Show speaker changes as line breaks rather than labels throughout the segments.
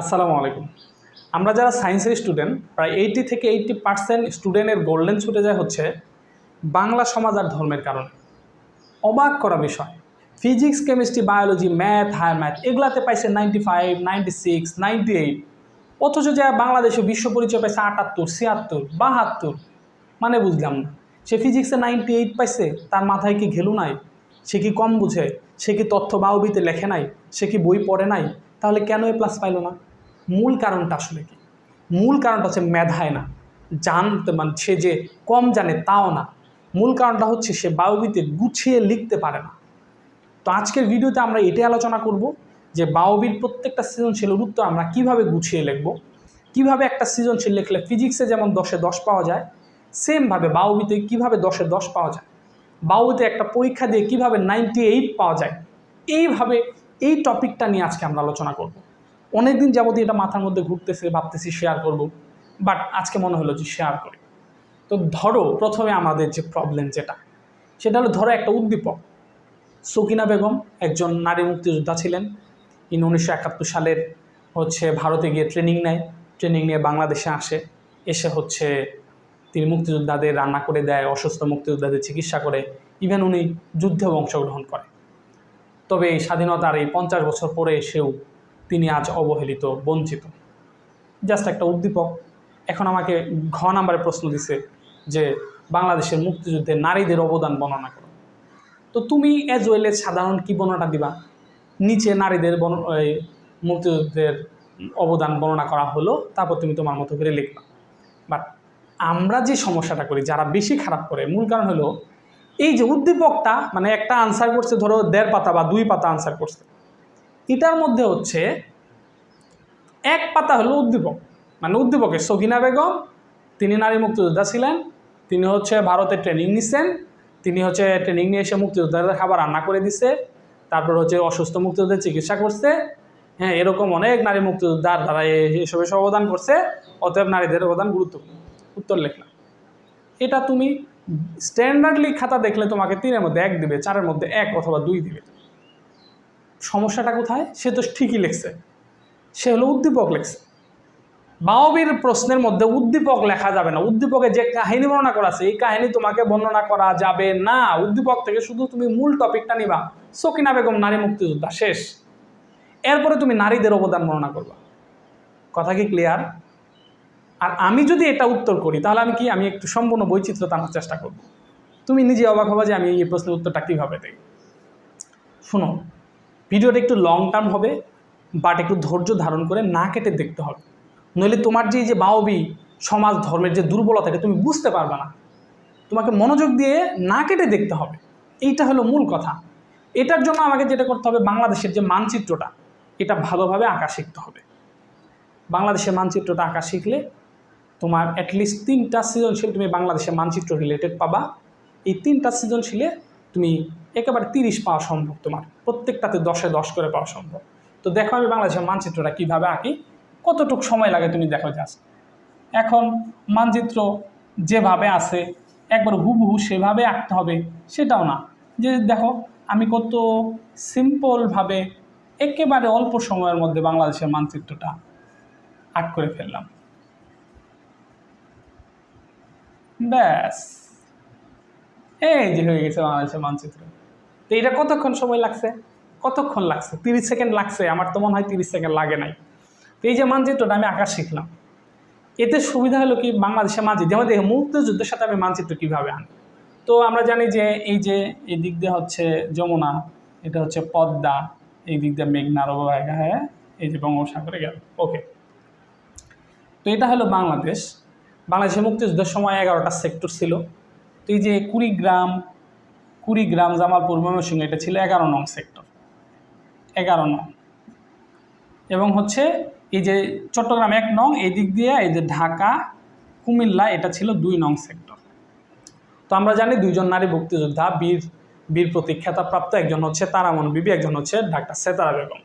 আসসালামু আলাইকুম। আমরা যারা সায়েন্সের স্টুডেন্ট, প্রায় এইটি থেকে এইটটি পার্সেন্ট স্টুডেন্টের গোল্ডেন ছুটে যায় হচ্ছে বাংলা সমাজ আর ধর্মের কারণে। অবাক করা বিষয়, physics, chemistry, biology, math, higher math, এগুলাতে পাইছে ninety five, ninety six, ninety eight. অথচ যা বাংলাদেশে বিশ্ব পরিচয় পাইছে আটাত্তর, ছিয়াত্তর, বাহাত্তর মানে বুঝলাম না। সে ফিজিক্সে নাইনটি এইট পাইছে, তার মাথায় কি ঘেলু নাই? সে কি কম বুঝে? সে কি তথ্য বাউবিতে লেখে নাই? সে কি বই পড়ে নাই? তাহলে কেন এ প্লাস পাইলো না? মূল কারণটা আসলে কি? মূল কারণটা হচ্ছে মেধায় না। জানতে মানে সে যে কম জানে তাও না। মূল কারণটা হচ্ছে সে বাউবিতে গুছিয়ে লিখতে পারে না। তো আজকের ভিডিওতে আমরা এটাই আলোচনা করব যে বাউবির প্রত্যেকটা সৃজনশীলের উত্তর আমরা কীভাবে গুছিয়ে লিখব, কীভাবে একটা সৃজনশীল লিখলে ফিজিক্সে যেমন দশে দশ পাওয়া যায় সেমভাবে বাউবিতে কীভাবে দশে দশ পাওয়া যায়, বাউবিতে একটা পরীক্ষা দিয়ে কীভাবে নাইনটি এইট পাওয়া যায়, এইভাবে এই টপিকটা নিয়ে আজকে আমরা আলোচনা করব। অনেক দিন যাবতীয় এটা মাথার মধ্যে ঘুরতেছে, ভাবতেছি শেয়ার করব বাট আজকে মনে হলো যে শেয়ার করি। তো ধরো প্রথমে আমাদের যে প্রবলেম যেটা, সেটা হলো ধরো একটা উদ্দীপক। সকিনা বেগম একজন নারী মুক্তিযোদ্ধা ছিলেন। ইনি উনিশশো একাত্তর সালের হচ্ছে ভারতে গিয়ে ট্রেনিং নেয়। ট্রেনিং নিয়ে বাংলাদেশে আসে। এসে হচ্ছে তিনি মুক্তিযোদ্ধাদের রান্না করে দেয়, অসুস্থ মুক্তিযোদ্ধাদের চিকিৎসা করে। ইভেন উনি যুদ্ধেও অংশগ্রহণ করে তবে এই স্বাধীনতার এই পঞ্চাশ বছর পরে এসেও তিনি আজ অবহেলিত, বঞ্চিত। জাস্ট একটা উদ্দীপক। এখন আমাকে ঘ নাম্বারে প্রশ্ন দিছে যে, বাংলাদেশের মুক্তিযুদ্ধে নারীদের অবদান বর্ণনা করো। তো তুমি অ্যাজ ওয়েল এজ সাধারণ কী বর্ণনা দিবা? নিচে নারীদের বর্ণ মুক্তিযুদ্ধের অবদান বর্ণনা করা হলো, তারপর তুমি তোমার মতো করে লিখবা। বাট আমরা যে সমস্যাটা করি, যারা বেশি খারাপ করে, মূল কারণ হলো এই যে উদ্দীপকটা মানে একটা আনসার করছে, ধরো দেড় পাতা বা দুই পাতা আনসার করছে। এটার মধ্যে হচ্ছে এক পাতা হলো উদ্দীপক। মানে উদ্দীপকের সকিনা বেগম, তিনি নারী মুক্তিযোদ্ধা ছিলেন, তিনি হচ্ছে ভারতে ট্রেনিং নিছেন, তিনি হচ্ছে ট্রেনিং নিয়ে এসে মুক্তিযোদ্ধাদের খাবার রান্না করে দিছে, তারপর হচ্ছে অসুস্থ মুক্তিযোদ্ধার চিকিৎসা করছে। হ্যাঁ এরকম অনেক নারী মুক্তিযোদ্ধার তারা এসব এসব অবদান করছে, অতএব নারীদের অবদান গুরুত্বপূর্ণ। উত্তর লিখলাম। এটা তুমি স্ট্যান্ডার্ডলি খাতা দেখলে তোমাকে তিনের মধ্যে এক দিবে, চারের মধ্যে এক অথবা দুই দিবে। সমস্যাটা কোথায়? সে তো ঠিকই লেখছে। সে হলো উদ্দীপক লেখছে। বাউবির প্রশ্নের মধ্যে উদ্দীপক লেখা যাবে না। উদ্দীপকে যে কাহিনী বর্ণনা করা আছে এই কাহিনী তোমাকে বর্ণনা করা যাবে না। উদ্দীপক থেকে শুধু তুমি মূল টপিকটা নিবা। সকিনা বেগম নারী মুক্তিযোদ্ধা, শেষ। এরপরে তুমি নারীদের অবদান বর্ণনা করবা। কথা কি ক্লিয়ার আর আমি যদি এটা উত্তর করি, তাহলে আমি কি, আমি একটু সম্পূর্ণ বৈচিত্র্যতা আনার চেষ্টা করব। তুমি নিজে অবাক হবা যে আমি এই প্রশ্নের উত্তরটা কীভাবে দেই। শোনো, ভিডিওটা একটু লং টার্ম হবে বাট একটু ধৈর্য ধারণ করে না কেটে দেখতে হবে। নইলে তোমার যে যে বাউবি, সমাজ, ধর্মের যে দুর্বলতা, এটা তুমি বুঝতে পারবে না। তোমাকে মনোযোগ দিয়ে না কেটে দেখতে হবে। এইটা হলো মূল কথা। এটার জন্য আমাকে যেটা করতে হবে, বাংলাদেশের যে মানচিত্রটা, এটা ভালোভাবে আঁকা শিখতে হবে। বাংলাদেশের মানচিত্রটা আঁকা শিখলে তোমার অ্যাটলিস্ট তিনটা সৃজনশীল তুমি বাংলাদেশের মানচিত্র রিলেটেড পাবা। এই তিনটা সৃজনশীলে তুমি একেবারে তিরিশ পাওয়া সম্ভব তোমার। প্রত্যেকটাতে দশে দশ করে পাওয়া সম্ভব। তো দেখো আমি বাংলাদেশের মানচিত্রটা কীভাবে আঁকি, কতটুকু সময় লাগে তুমি দেখো জাস্ট এখন মানচিত্র যেভাবে আছে, একবার হুবহু সেভাবে আঁকতে হবে সেটাও না। যে দেখো, আমি কত সিম্পলভাবে একেবারে অল্প সময়ের মধ্যে বাংলাদেশের মানচিত্রটা আর্ট করে ফেললাম। ব্যাস। এই যে হয়ে গেছে বাংলাদেশের মানচিত্র। তো এটা কতক্ষণ সময় লাগছে? কতক্ষণ লাগছে? তিরিশ সেকেন্ড লাগছে। আমার তো মনে হয় তিরিশ সেকেন্ড লাগে নাই। তো এই যে মানচিত্রটা আমি আঁকা শিখলাম। এতে সুবিধা হলো কি? বাংলাদেশের মানচিত্র। যেমন দেখে, মুক্তিযুদ্ধের সাথে আমি মানচিত্র কীভাবে আনি তো আমরা জানি যে এই যে এই দিক দিয়ে হচ্ছে যমুনা, এটা হচ্ছে পদ্মা এই দিক দিয়ে মেঘনার অববাহিকা হ্যাঁ এই যে বঙ্গোপসাগরে গেল। ওকে তো এটা হলো বাংলাদেশ। বাংলাদেশের মুক্তিযুদ্ধের সময় এগারোটা সেক্টর ছিল। তো এই যে কুড়িগ্রাম কুড়িগ্রাম, জামালপুর, ময়মনসিংহ, এটা ছিল এগারো নং সেক্টর। এগারো নং। এবং হচ্ছে এই যে চট্টগ্রাম এক নং এই দিক দিয়ে এই যে ঢাকা, কুমিল্লা, এটা ছিল দুই নং সেক্টর। তো আমরা জানি দুইজন নারী মুক্তিযোদ্ধা, বীর বীর প্রতীক্ষাতাপ্রাপ্ত একজন হচ্ছে তারামন বিবি, একজন হচ্ছে ডাক্তার সেতারা বেগম।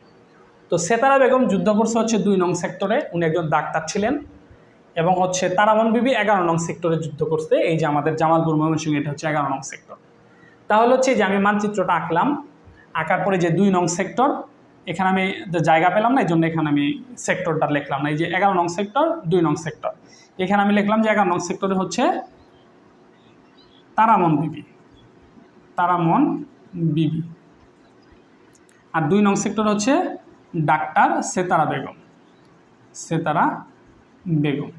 তো সেতারা বেগম যুদ্ধ করছে হচ্ছে দুই নং সেক্টরে, উনি একজন ডাক্তার ছিলেন। এবং হচ্ছে তারামন বিবি এগারো নং সেক্টরে যুদ্ধ করছে। এই যে আমাদের জামালপুর, ময়মনসিংহ, এটা হচ্ছে এগারো নং সেক্টর। তাহলে হচ্ছে যে আমি মানচিত্রটা আঁকলাম, আঁকার পরে যে দুই নং সেক্টর, এখানে আমি জায়গা পেলাম না, এই জন্য এখানে আমি সেক্টরটা লিখলাম না। এই যে এগারো নং সেক্টর, দুই নং সেক্টর। এখানে আমি লিখলাম যে এগারো নং সেক্টরে হচ্ছে তারামন বিবি। তারামন বিবি। আর দুই নং সেক্টর হচ্ছে ডাক্তার সেতারা বেগম। সেতারা বেগম।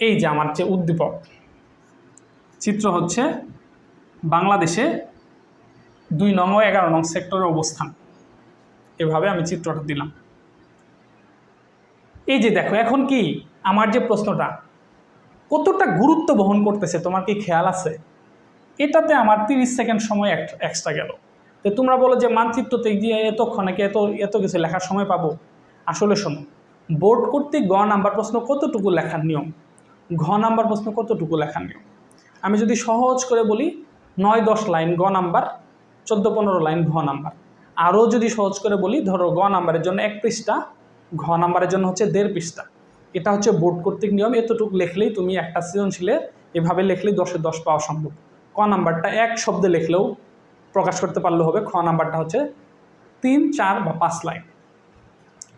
এই যে আমার যে উদ্দীপক, চিত্র হচ্ছে বাংলাদেশে দুই নং ও এগারো নং সেক্টরের অবস্থান। এভাবে আমি চিত্রটা দিলাম। এই যে দেখো, এখন কি আমার যে প্রশ্নটা, কতটা গুরুত্ব বহন করতেছে, তোমার কি খেয়াল আছে? এটাতে আমার তিরিশ সেকেন্ড সময় এক্সট্রা গেল। তো তোমরা বলো যে মানচিত্রতে গিয়ে এতক্ষণে এত এত কিছু লেখার সময় পাবো? আসলে শোনো বোর্ড কর্তৃক গ নাম্বার প্রশ্ন কতটুকু লেখার নিয়ম? ঘ নাম্বার প্রশ্ন কতটুকু লেখার নিয়ম? আমি যদি সহজ করে বলি, নয় দশ লাইন গ নাম্বার, চোদ্দ পনেরো লাইন ঘ নাম্বার। আরও যদি সহজ করে বলি, ধরো গ নাম্বারের জন্য এক পৃষ্ঠা, ঘ নাম্বারের জন্য হচ্ছে দেড় পৃষ্ঠা। এটা হচ্ছে বোর্ড কর্তৃক নিয়ম, এতটুকু লেখলেই তুমি একটা সৃজনশীলে এভাবে লেখলেই দশে দশ পাওয়া সম্ভব। ক নাম্বারটা এক শব্দে লেখলেও প্রকাশ করতে পারলে হবে, খ নাম্বারটা হচ্ছে তিন, চার বা পাঁচ লাইন।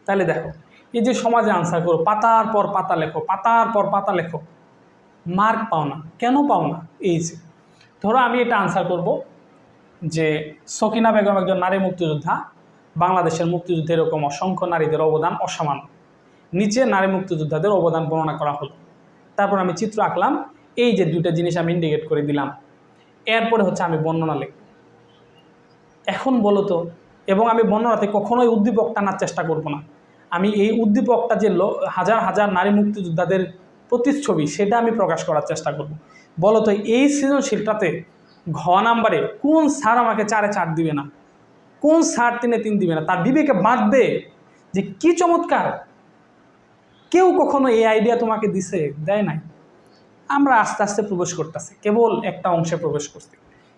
তাহলে দেখো এই যে সমাজে আনসার করো, পাতার পর পাতা লেখো, পাতার পর পাতা লেখো মার্ক পাও না, কেন পাও না? এই যে, ধরো আমি এটা আনসার করব যে সকিনা বেগম একজন নারী মুক্তিযোদ্ধা, বাংলাদেশের মুক্তিযুদ্ধে এরকম অসংখ্য নারীদের অবদান অসমান। নিচে নারী মুক্তিযোদ্ধাদের অবদান বর্ণনা করা হলো। তারপর আমি চিত্র আঁকলাম, এই যে দুইটা জিনিস আমি ইন্ডিকেট করে দিলাম। এরপরে হচ্ছে আমি বর্ণনা লিখব। এখন বলো তো, এবং আমি বর্ণনাতে কখনোই উদ্দীপক টানার চেষ্টা করব না। আমি এই উদ্দীপকটা যে হাজার হাজার নারী মুক্তিযোদ্ধাদের প্রতিচ্ছবি, সেটা আমি প্রকাশ করার চেষ্টা করব। বলো তো, এই সৃজনশীলটাতে ঘ নাম্বারে কোন স্যার আমাকে চারে চার দিবে না? কোন স্যার তিনে তিন দিবে না? তার বিবেকে বাঁধবে যে কি চমৎকার। কেউ কখনো এই আইডিয়া তোমাকে দিছে, দেয় নাই। আমরা আস্তে আস্তে প্রবেশ করতেছি, কেবল একটা অংশে প্রবেশ করছি।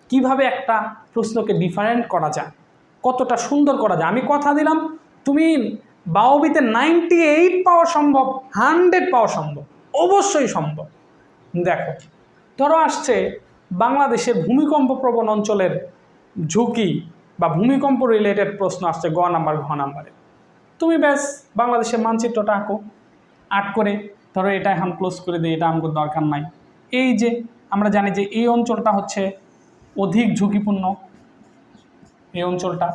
কীভাবে একটা প্রশ্নকে ডিফারেন্ট করা যায়, কতটা সুন্দর করা যায়? আমি কথা দিলাম, তুমি বাওবিতে নাইনটি এইট পাওয়া সম্ভব হান্ড্রেড পাওয়া সম্ভব, অবশ্যই সম্ভব। দেখো, ধরো আসছে বাংলাদেশের ভূমিকম্প প্রবণ অঞ্চলের ঝুঁকি বা ভূমিকম্প রিলেটেড প্রশ্ন আসছে গ নাম্বার ঘ নাম্বারে তুমি ব্যাস বাংলাদেশের মানচিত্রটা আঁকো আট করে, ধরো এটা এখন ক্লোজ করে দিই, এটা আমাকে দরকার নাই। এই যে আমরা জানি যে এই অঞ্চলটা হচ্ছে অধিক ঝুঁকিপূর্ণ, এই অঞ্চলটা।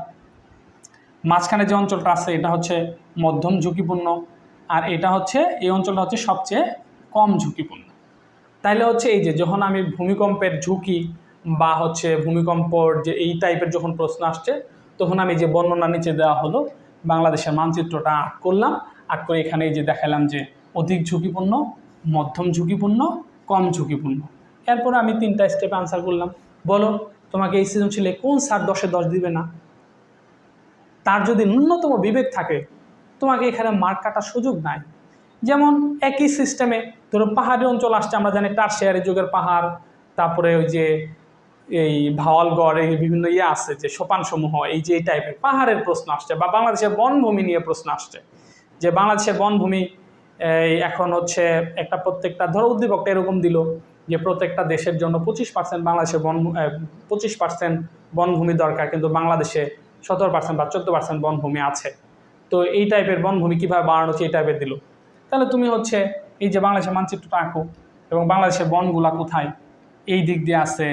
মাঝখানে যে অঞ্চলটা আছে, এটা হচ্ছে মধ্যম ঝুঁকিপূর্ণ আর এটা হচ্ছে, এই অঞ্চলটা হচ্ছে সবচেয়ে কম ঝুঁকিপূর্ণ। তাইলে হচ্ছে এই যে, যখন আমি ভূমিকম্পের ঝুঁকি বা হচ্ছে ভূমিকম্পর যে এই টাইপের যখন প্রশ্ন আসছে, তখন আমি যে বর্ণনা নিচে দেওয়া হলো, বাংলাদেশের মানচিত্রটা আট করলাম। আট করে এখানে যে দেখালাম যে অধিক ঝুঁকিপূর্ণ, মধ্যম ঝুঁকিপূর্ণ, কম ঝুঁকিপূর্ণ। এরপর আমি তিনটা স্টেপে আনসার করলাম। বলো, তোমাকে এই সৃজনশীলে কোন সার দশে দশ দিবে না? তার যদি ন্যূনতম বিবেক থাকে, তোমাকে এখানে মার্ক কাটার সুযোগ নাই। যেমন একই সিস্টেমে ধরো পাহাড়ি অঞ্চল আসছে, আমরা জানি টার্সিয়ারি যুগের পাহাড়, তারপরে ওই যে এই ভাওয়ালগড়, এই বিভিন্ন ইয়ে আছে যে সোপানসমূহ, এই যে এই টাইপের পাহাড়ের প্রশ্ন আসছে বা বাংলাদেশের বনভূমি নিয়ে প্রশ্ন আসছে। যে বাংলাদেশের বনভূমি, এই এখন হচ্ছে একটা প্রত্যেকটা, ধরো উদ্দীপকটা এরকম দিল যে প্রত্যেকটা দেশের জন্য পঁচিশ পার্সেন্ট বাংলাদেশের বন পঁচিশ পার্সেন্ট বনভূমি দরকার, কিন্তু বাংলাদেশে সতেরো পার্সেন্ট বা চোদ্দ পার্সেন্ট বনভূমি আছে। তো এই টাইপের বনভূমি কীভাবে বাড়ানো হচ্ছে এই টাইপের দিল। তাহলে তুমি হচ্ছে এই যে বাংলাদেশের মানচিত্রটা আঁকো এবং বাংলাদেশের বনগুলা কোথায়? এই দিক দিয়ে আছে,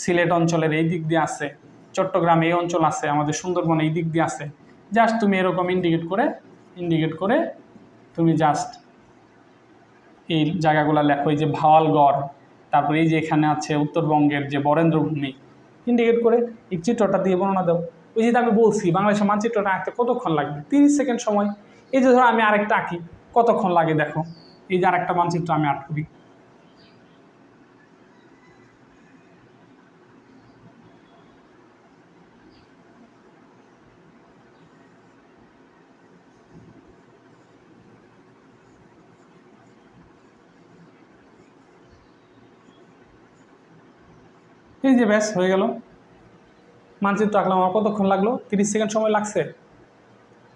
সিলেট অঞ্চলের এই দিক দিয়ে আছে, চট্টগ্রাম এই অঞ্চল আছে, আমাদের সুন্দরবন এই দিক দিয়ে আছে। জাস্ট তুমি এরকম ইন্ডিকেট করে ইন্ডিকেট করে তুমি জাস্ট এই জায়গাগুলো লেখো, এই যে ভাওয়ালগড়, তারপরে এই যে এখানে আছে উত্তরবঙ্গের যে বরেন্দ্রভূমি ইন্ডিকেট করে, এই চিত্রটা দিয়ে বর্ণনা দাও। ওই যে আমি বলছি, বাংলাদেশের মানচিত্রটা আঁকতে কতক্ষণ লাগবে? তিরিশ সেকেন্ড সময়। এই যে ধরো আমি আরেকটা আঁকি, কতক্ষণ লাগে দেখো? এই যে আরেকটা মানচিত্র আমি আট করি এই যে ব্যাস, হয়ে গেল। মানচিত্র আঁকলাম, আমার কতক্ষণ লাগল? তিরিশ সেকেন্ড সময় লাগছে।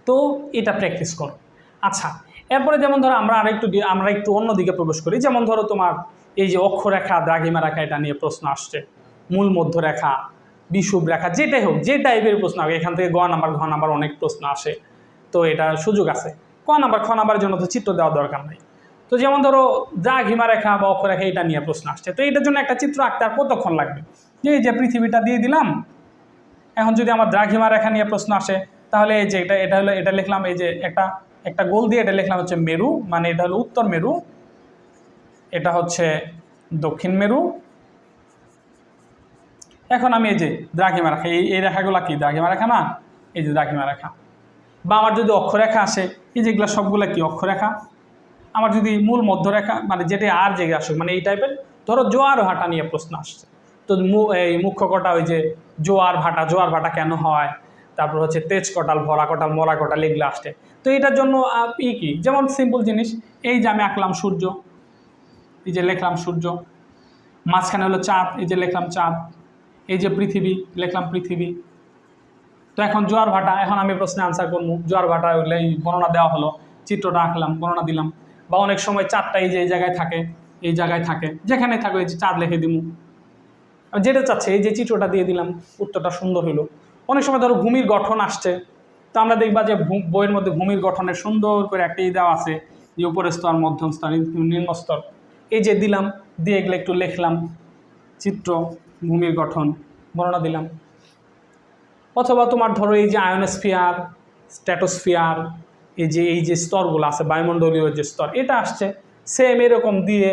তো এটা প্র্যাকটিস করো। আচ্ছা এরপরে যেমন ধরো আমরা আরেকটু আমরা একটু অন্য দিকে প্রবেশ করি। যেমন ধরো তোমার এই যে অক্ষরেখা দ্রাঘিমা রেখা, এটা নিয়ে প্রশ্ন আসছে। মূল মধ্যরেখা বিষুব রেখা, যেটাই হোক, যে টাইপের প্রশ্ন হবে এখান থেকে গ নাম্বার, ঘ নাম্বার অনেক প্রশ্ন আসে। তো এটা সুযোগ আছে। ক নাম্বার, খ নাম্বারের জন্য তো চিত্র দেওয়ার দরকার নাই। তো যেমন ধরো যা ঘিমা রেখা বা অক্ষরেখা এটা নিয়ে প্রশ্ন আসছে। তো এটার জন্য একটা চিত্র আঁকতে আর কতক্ষণ লাগবে? যে এই যে পৃথিবীটা দিয়ে দিলাম এখন যদি আমার দ্রাঘিমা রেখা নিয়ে প্রশ্ন আসে, তাহলে এই যে এটা এটা হলো, এটা লিখলাম এই যে একটা একটা গোল দিয়ে এটা লিখলাম হচ্ছে মেরু মানে এটা হলো উত্তর মেরু, এটা হচ্ছে দক্ষিণ মেরু। এখন আমি এই যে দ্রাঘিমা রেখা, এই এই রেখাগুলো কি? দ্রাঘিমা রেখা না? এই যে দ্রাঘিমা রেখা। বা আমার যদি অক্ষরেখা আসে, এই যেগুলো সবগুলো কি? অক্ষরেখা। আমার যদি মূল মধ্যরেখা মানে যেটা আর জেগে আসুক মানে এই টাইপের ধরো জোয়ার ভাটা নিয়ে প্রশ্ন আসছে। তো এই মুখ্য কটা ওই যে জোয়ার ভাটা জোয়ার ভাটা কেন হয়? তারপর হচ্ছে তেজ কটাল ভরা কটাল মরা কটাল এগুলো আসছে। তো এটার জন্য ই কি? যেমন সিম্পল জিনিস, এই যে আমি আঁকলাম সূর্য, এই যে লিখলাম সূর্য, মাঝখানে হলো চাঁদ, এই যে লিখলাম চাঁদ, এই যে পৃথিবী, লিখলাম পৃথিবী। তো এখন জোয়ার ভাটা, এখন আমি প্রশ্নে আনসার করব, জোয়ার ভাটা এই বর্ণনা দেওয়া হলো, চিত্রটা আঁকলাম, বর্ণনা দিলাম। বা অনেক সময় চাঁদটা এই যে, এই জায়গায় থাকে, এই জায়গায় থাকে যেখানে থাকো এই যে চাঁদ লিখে দিমু। আমি যেটা চাচ্ছে, এই যে চিত্রটা দিয়ে দিলাম, উত্তরটা সুন্দর হলো অনেক সময় ধরো ভূমির গঠন আসছে, তো আমরা দেখবা যে বইয়ের মধ্যে ভূমির গঠনের সুন্দর করে একটা ই দেওয়া আছে, যে উপরের স্তর, মধ্যম স্তর নিম্ন স্তর। এই যে দিলাম, দিয়ে এগুলো একটু লিখলাম, চিত্র, ভূমির গঠন, বর্ণনা দিলাম। অথবা তোমার ধরো এই যে আয়নোস্ফিয়ার, স্ট্যাটোস্ফিয়ার, এই যে এই যে স্তরগুলো আছে, বায়ুমণ্ডলীয় যে স্তর, এটা আসছে। সেম এরকম দিয়ে,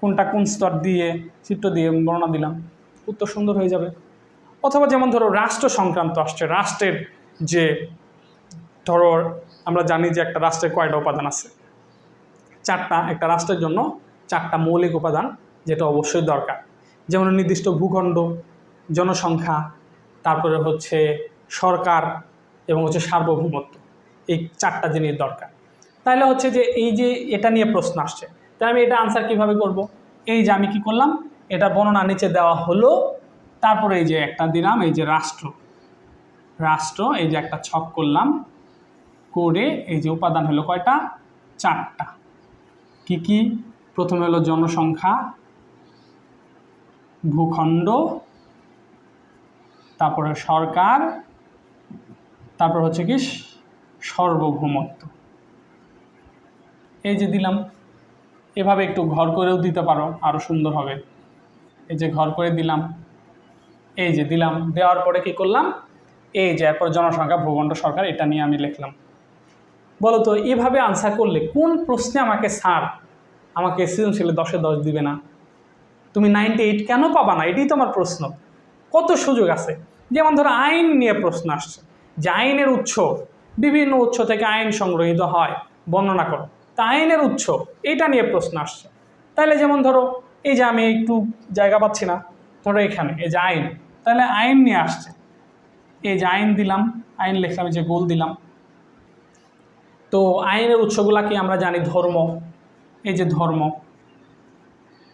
কোনটা কোন স্তর দিয়ে, চিত্র দিয়ে বর্ণনা দিলাম। উত্তর সুন্দর হয়ে যাবে। অথবা যেমন ধরো রাষ্ট্র সংক্রান্ত আসছে, রাষ্ট্রের যে, ধরো আমরা জানি যে একটা রাষ্ট্রের কয়টা উপাদান আছে। চারটা, একটা রাষ্ট্রের জন্য চারটা মৌলিক উপাদান যেটা অবশ্যই দরকার। যেমন নির্দিষ্ট ভূখণ্ড, জনসংখ্যা, তারপরে হচ্ছে সরকার এবং হচ্ছে সার্বভৌমত্ব, এই চারটা জিনিস দরকার। তাহলে হচ্ছে যে এই যে এটা নিয়ে প্রশ্ন আসছে তাহলে আমি এটা আনসার কীভাবে করব? এই যে আমি কি করলাম? এটা বর্ণনা নিচে দেওয়া হলো, তারপরে এই যে একটা দিলাম, এই যে রাষ্ট্র। রাষ্ট্র, এই যে একটা ছক করলাম, করে এই যে উপাদান হলো কয়টা? চারটা। কি কি? প্রথমে হলো জনসংখ্যা, ভূখণ্ড, তারপরে সরকার, তারপর হচ্ছে কি সর্বভৌমত্ব। এই যে দিলাম, এভাবে একটু ঘর করেও দিতে পারো আরও সুন্দর হবে। এই যে ঘর করে দিলাম, এই যে দিলাম, দেওয়ার পরে কি করলাম? এই যে এরপর জনসংখ্যা ভূখণ্ড সরকার, এটা নিয়ে আমি লিখলাম। বলো তো, এভাবে আনসার করলে কোন প্রশ্নে আমাকে স্যার আমাকে সৃজনশীলে দশে দশ দিবে না? তুমি নাইনটি এইট কেন পাবা না? এটাই তো আমার প্রশ্ন। কত সুযোগ আছে? যেমন ধরো আইন নিয়ে প্রশ্ন আসছে। যে আইনের উৎস, বিভিন্ন উৎস থেকে আইন সংগ্রহীত হয়, বর্ণনা করো। তা আইনের উৎস, এটা নিয়ে প্রশ্ন আসছে। তাহলে যেমন ধরো এই যে আমি একটু জায়গা পাচ্ছি না, ধরো এখানে, এই যে আইন, তাহলে আইন নিয়ে আসছে। এই যে আইন দিলাম, আইন লিখলাম যে গোল দিলাম। তো আইনের উৎসগুলা কি আমরা জানি? ধর্ম। এই যে ধর্ম।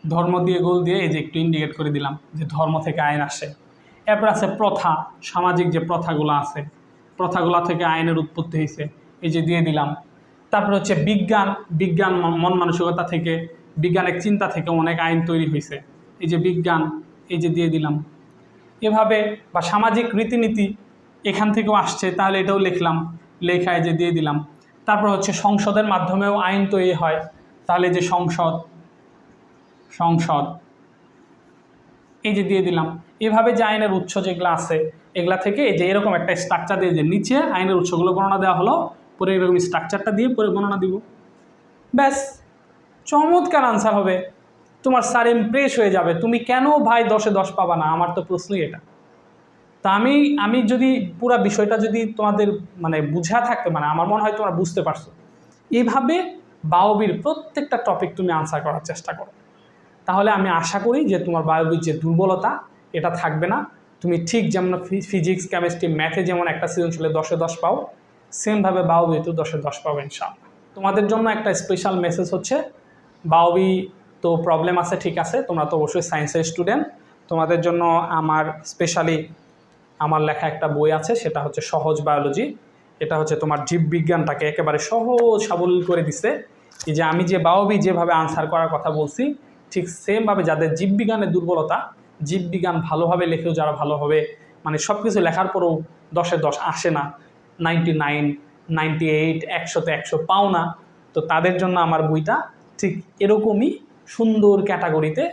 ধর্ম দিয়ে গোল দিয়ে এই যে একটু ইন্ডিকেট করে দিলাম যে ধর্ম থেকে আইন আসে। এরপর আছে প্রথা, সামাজিক যে প্রথাগুলো আছে, প্রথাগুলো থেকে আইনের উৎপত্তি হয়েছে, এই যে দিয়ে দিলাম। তারপর হচ্ছে বিজ্ঞান বিজ্ঞান, মন মানসিকতা থেকে বিজ্ঞানের চিন্তা থেকে অনেক আইন তৈরি হয়েছে। এই যে বিজ্ঞান, এই যে দিয়ে দিলাম। এভাবে বা সামাজিক রীতিনীতি এখান থেকেও আসছে, তাহলে এটাও লিখলাম, লেখায় যে দিয়ে দিলাম। তারপর হচ্ছে সংসদের মাধ্যমেও আইন তৈরি হয়। তাহলে যে সংসদ সংসদ, এই যে দিয়ে দিলাম। এভাবে যে আইনের উৎস যেগুলো আছে, এগুলা থেকে এই যে এরকম একটা স্ট্রাকচার দিয়ে যে নিচে আইনের উৎসগুলো গণনা দেওয়া হলো, পরে এরকম স্ট্রাকচারটা দিয়ে পরে গণনা দিব। ব্যাস। চমৎকার আনসার হবে। তোমার স্যার ইমপ্রেস হয়ে যাবে। তুমি কেন ভাই দশে দশ পাবা না? আমার তো প্রশ্নই এটা। তা আমি আমি যদি পুরো বিষয়টা যদি তোমাদের মানে বুঝা থাকতে মানে আমার মনে হয় তোমরা বুঝতে পারছ। এইভাবে বায়বির প্রত্যেকটা টপিক তুমি আনসার করার চেষ্টা করো। তাহলে আমি আশা করি যে তোমার বায়োবির যে দুর্বলতা, এটা থাকবে না। তুমি ঠিক যেমন ফিজিক্স কেমিস্ট্রি ম্যাথে যেমন একটা সৃজনশীলে দশে দশ পাও সেমভাবে বায়োবিতেও দশে দশ পাও ইনশাআল্লাহ। তোমাদের জন্য একটা স্পেশাল মেসেজ হচ্ছে বায়োবি তো প্রবলেম আছে, ঠিক আছে। তোমরা তো অবশ্যই সায়েন্সের স্টুডেন্ট তোমাদের জন্য আমার স্পেশালি আমার লেখা একটা বই আছে, সেটা হচ্ছে সহজ বায়োলজি এটা হচ্ছে তোমার জীববিজ্ঞানটাকে একেবারে সহজ সাবলীল করে দিছে। এই যে আমি যে বায়োবি যেভাবে আনসার করার কথা বলছি, ঠিক সেমভাবে যাদের জীববিজ্ঞানের দুর্বলতা, জীববিজ্ঞান ভালোভাবে লেখেও যারা ভালোভাবে মানে সব কিছু লেখার পরেও দশে দশ আসে না। নাইনটি নাইন নাইনটি এইট একশোতে একশো পাও না। তো তাদের জন্য আমার বইটা ঠিক এরকমই সুন্দর ক্যাটাগরিতে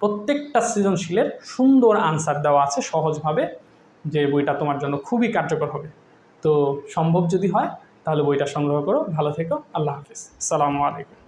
প্রত্যেকটা সৃজনশীলের সুন্দর আনসার দেওয়া আছে সহজভাবে যে বইটা তোমার জন্য খুবই কার্যকর হবে। তো সম্ভব যদি হয়, তাহলে বইটা সংগ্রহ করো। ভালো থেকো। আল্লাহ হাফিজ। আসসালামু আলাইকুম।